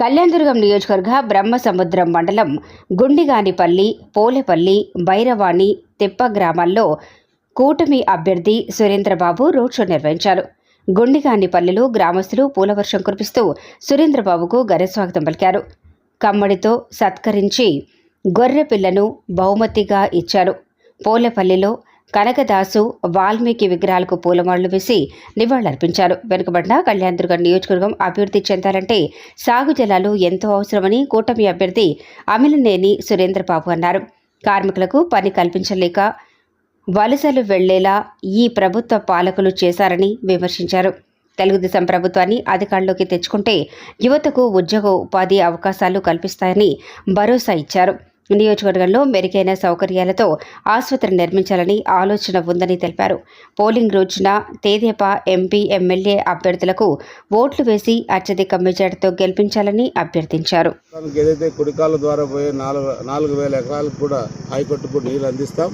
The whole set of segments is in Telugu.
కళ్యాణదుర్గం నియోజకవర్గ బ్రహ్మసముద్రం మండలం గుండిగానిపల్లి పోలేపల్లి బైరవాణి తిప్ప గ్రామాల్లో కూటమి అభ్యర్థి సురేంద్రబాబు రోడ్ షో నిర్వహించారు. గుండిగానిపల్లిలో గ్రామస్తులు పూలవర్షం కురిపిస్తూ సురేంద్రబాబుకు ఘనస్వాగతం పలికారు. కమ్మడితో సత్కరించి గొర్రె పిల్లను బహుమతిగా ఇచ్చారు. పోలేపల్లిలో కనకదాసు వాల్మీకి విగ్రహాలకు పూలమాళ్ళు వేసి నివాళులర్పించారు. వెనుకబడిన కళ్యాణదుర్గం నియోజకవర్గం అభివృద్ధి చెందాలంటే సాగు జలాలు ఎంతో అవసరమని కూటమి అభ్యర్థి అమిలనేని సురేంద్రబాబు అన్నారు. కార్మికులకు పని కల్పించలేక వలసలు వెళ్ళేలా ఈ ప్రభుత్వ పాలకులు చేశారని విమర్శించారు. తెలుగుదేశం ప్రభుత్వాన్ని అధికారంలోకి తెచ్చుకుంటే యువతకు ఉద్యోగ ఉపాధి అవకాశాలు కల్పిస్తాయని భరోసా ఇచ్చారు. నియోజకవర్గంలో మెరుగైన సౌకర్యాలతో ఆసుపత్రి నిర్మించాలని ఆలోచన ఉందని తెలిపారు. పోలింగ్ రోజున తేదేపా ఎంపీ ఎమ్మెల్యే అభ్యర్థులకు ఓట్లు వేసి అత్యధిక మెజార్టీతో గెలిపించాలని అభ్యర్థించారు. ఏదైతే కుడికాల ద్వారా పోయే నాలుగు నాలుగు వేల ఎకరాలకు కూడా హైకోర్టు కూడా నీళ్ళు అందిస్తాం.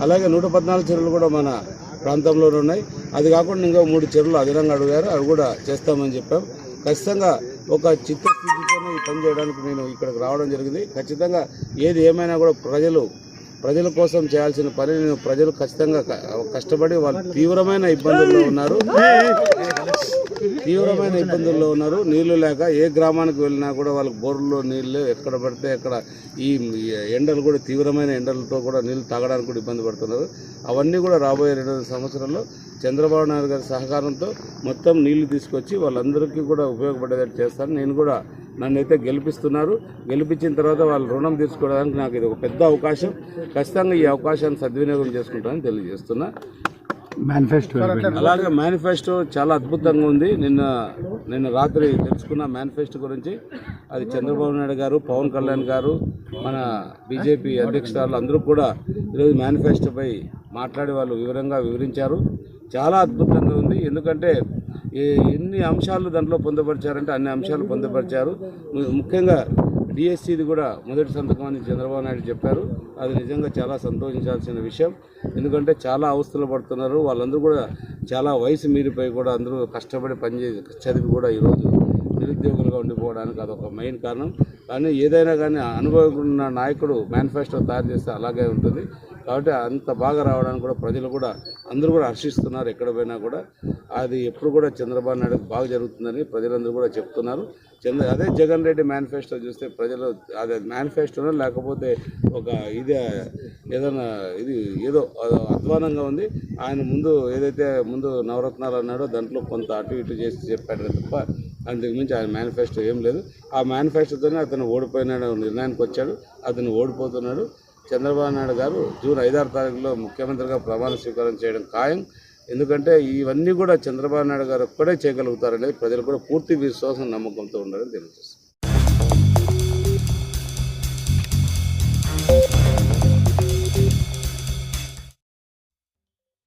అలాగే నూట పద్నాలుగు చెరువులు కూడా మన ప్రాంతంలోనే ఉన్నాయి. అది కాకుండా ఇంకా మూడు చెరువులు అదనంగా అడిగారు. అవి కూడా చేస్తామని చెప్పాం. ఖచ్చితంగా ఒక చిత్తశుద్ధితోనే ఈ పని చేయడానికి నేను ఇక్కడికి రావడం జరిగింది. ఖచ్చితంగా ఏది ఏమైనా కూడా ప్రజలు ప్రజల కోసం చేయాల్సిన పని నేను ప్రజలు ఖచ్చితంగా కష్టపడి వాళ్ళు తీవ్రమైన ఇబ్బందుల్లో ఉన్నారు. తీవ్రమైన ఇబ్బందుల్లో ఉన్నారు. నీళ్ళు లేక ఏ గ్రామానికి వెళ్ళినా కూడా వాళ్ళకి బోర్లో నీళ్ళు ఎక్కడ పడితే అక్కడ ఈ ఎండలు కూడా తీవ్రమైన ఎండలతో కూడా నీళ్ళు తాగడానికి కూడా ఇబ్బంది పడుతున్నారు. అవన్నీ కూడా రాబోయే రెండు సంవత్సరాల్లో చంద్రబాబు నాయుడు గారి సహకారంతో మొత్తం నీళ్ళు తీసుకొచ్చి వాళ్ళందరికీ కూడా ఉపయోగపడేటట్టు చేస్తాను నేను కూడా నన్నైతే గెలిపిస్తున్నారు. గెలిపించిన తర్వాత వాళ్ళు రుణం తీసుకోవడానికి నాకు ఇది ఒక పెద్ద అవకాశం. ఖచ్చితంగా ఈ అవకాశాన్ని సద్వినియోగం చేసుకుంటానని తెలియజేస్తున్నా. మేనిఫెస్టో అలాగే మేనిఫెస్టో చాలా అద్భుతంగా ఉంది. నిన్న నిన్న రాత్రి తెలుసుకున్న మేనిఫెస్టో గురించి. అది చంద్రబాబు నాయుడు గారు పవన్ కళ్యాణ్ గారు మన బీజేపీ అధ్యక్షురాలు అందరూ కూడా ఈరోజు మేనిఫెస్టోపై మాట్లాడి వాళ్ళు వివరంగా వివరించారు. చాలా అద్భుతంగా ఉంది. ఎందుకంటే ఏ- ఎన్ని అంశాలు దాంట్లో పొందుపరిచారంటే అన్ని అంశాలు పొందుపరిచారు. ముఖ్యంగా డిఎస్సిది కూడా మొదటి సంతకం అని చంద్రబాబు నాయుడు చెప్పారు. అది నిజంగా చాలా సంతోషించాల్సిన విషయం. ఎందుకంటే చాలా అవస్థలు పడుతున్నారు. వాళ్ళందరూ కూడా చాలా వయసు మీరిపోయి కూడా అందరూ కష్టపడి పనిచేసి చదివి కూడా ఈరోజు నిరుద్యోగులుగా ఉండిపోవడానికి అదొక మెయిన్ కారణం. కానీ ఏదైనా కానీ అనుభవం ఉన్న నాయకుడు మేనిఫెస్టో తయారు చేస్తే అలాగే ఉంటుంది. కాబట్టి అంత బాగా రావడానికి కూడా ప్రజలు కూడా అందరూ కూడా హర్షిస్తున్నారు ఎక్కడ పోయినా కూడా. అది ఎప్పుడు కూడా చంద్రబాబు నాయుడు బాగా జరుగుతుందని ప్రజలందరూ కూడా చెప్తున్నారు. చంద్ర అదే జగన్ రెడ్డి మేనిఫెస్టో చూస్తే ప్రజలు అదే మేనిఫెస్టోనో లేకపోతే ఒక ఇదే ఏదైనా ఇది ఏదో అధ్వానంగా ఉంది. ఆయన ముందు ఏదైతే ముందు నవరత్నాలు అన్నాడో దాంట్లో కొంత అటు ఇటు చేసి చెప్పాడు తప్ప అంతకుమించి ఆయన మేనిఫెస్టో ఏం లేదు. ఆ మేనిఫెస్టోతోనే అతను ఓడిపోయినాడు నిర్ణయానికి వచ్చాడు. అతను ఓడిపోతున్నాడు. చంద్రబాబు నాయుడు గారు జూన్ ఐదారు తారీఖులో ముఖ్యమంత్రిగా ప్రమాణ స్వీకారం చేయడం ఖాయం. ఎందుకంటే ఇవన్నీ కూడా చంద్రబాబు నాయుడు గారు ఒక్కడే చేయగలుగుతారనేది ప్రజలు కూడా పూర్తి విశ్వాసం నమ్మకంతో ఉండాలని తెలియజేస్తారు